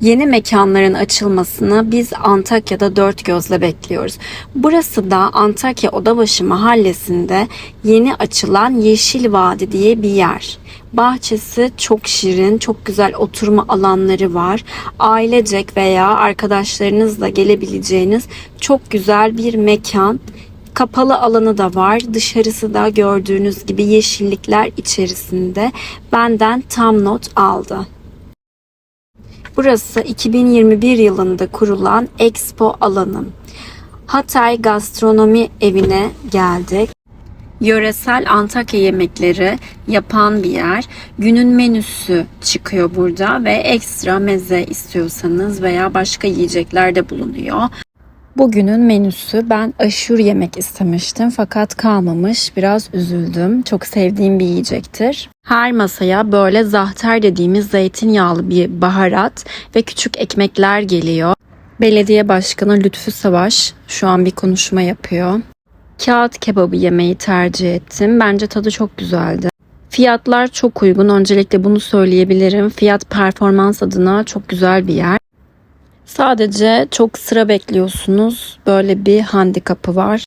Yeni mekanların açılmasını biz Antakya'da dört gözle bekliyoruz. Burası da Antakya Odabaşı mahallesinde yeni açılan Yeşil Vadi diye bir yer. Bahçesi çok şirin, çok güzel oturma alanları var. Ailecek veya arkadaşlarınızla gelebileceğiniz çok güzel bir mekan. Kapalı alanı da var. Dışarısı da gördüğünüz gibi yeşillikler içerisinde. Benden tam not aldı. Burası 2021 yılında kurulan Expo alanı. Hatay Gastronomi Evi'ne geldik. Yöresel Antakya yemekleri yapan bir yer. Günün menüsü çıkıyor burada ve ekstra meze istiyorsanız veya başka yiyecekler de bulunuyor. Bugünün menüsü ben aşure yemek istemiştim fakat kalmamış. Biraz üzüldüm. Çok sevdiğim bir yiyecektir. Her masaya böyle zahter dediğimiz zeytinyağlı bir baharat ve küçük ekmekler geliyor. Belediye Başkanı Lütfü Savaş şu an bir konuşma yapıyor. Kağıt kebabı yemeyi tercih ettim. Bence tadı çok güzeldi. Fiyatlar çok uygun. Öncelikle bunu söyleyebilirim. Fiyat performans adına çok güzel bir yer. Sadece çok sıra bekliyorsunuz. Böyle bir handikapı var.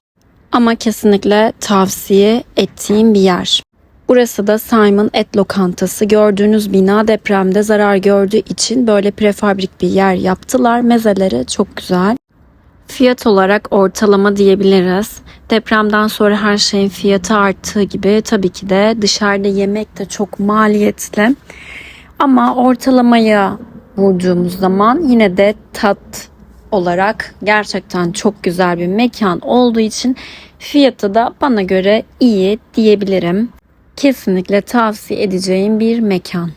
Ama kesinlikle tavsiye ettiğim bir yer. Burası da Simon Et Lokantası. Gördüğünüz bina depremde zarar gördüğü için böyle prefabrik bir yer yaptılar. Mezeleri çok güzel. Fiyat olarak ortalama diyebiliriz. Depremden sonra her şeyin fiyatı arttığı gibi tabii ki de dışarıda yemek de çok maliyetli. Ama ortalamaya vurduğumuz zaman yine de tat olarak gerçekten çok güzel bir mekan olduğu için fiyatı da bana göre iyi diyebilirim. Kesinlikle tavsiye edeceğim bir mekan.